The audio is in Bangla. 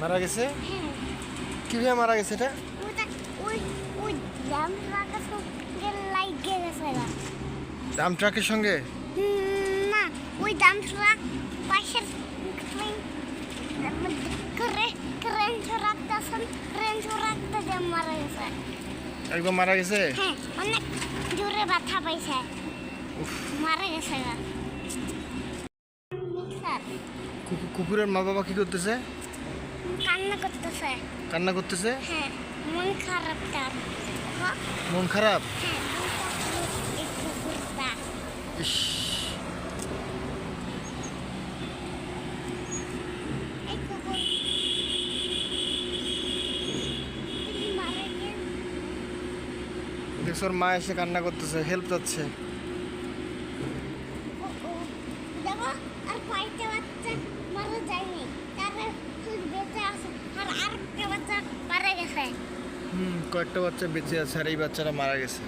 মারা গেছে? কীভাবে মারা গেছে এটা? দাম ট্রাকের সঙ্গে? না ওই দাম ট্রাক পাশের একদম মারা গেছে? হ্যাঁ, অনেক জোরে ব্যথা পাইছে। মারা গেছে কুকুরের মা বাবা কি করতেছে? কান্না করতেছে। কান্না করতেছে? হ্যাঁ মন খারাপ তার। হ্যাঁ। মন খারাপ? হ্যাঁ ইস। দেখছ ওর মা এসে কান্না করতেছে হেল্প চাচ্ছে। আর বাচ্চা মারা যায়নি। আছে। আর বাচ্চা মারা গেছে। হুম, কয়েকটা বাচ্চা বেঁচে আছে আর এই বাচ্চারা মারা গেছে।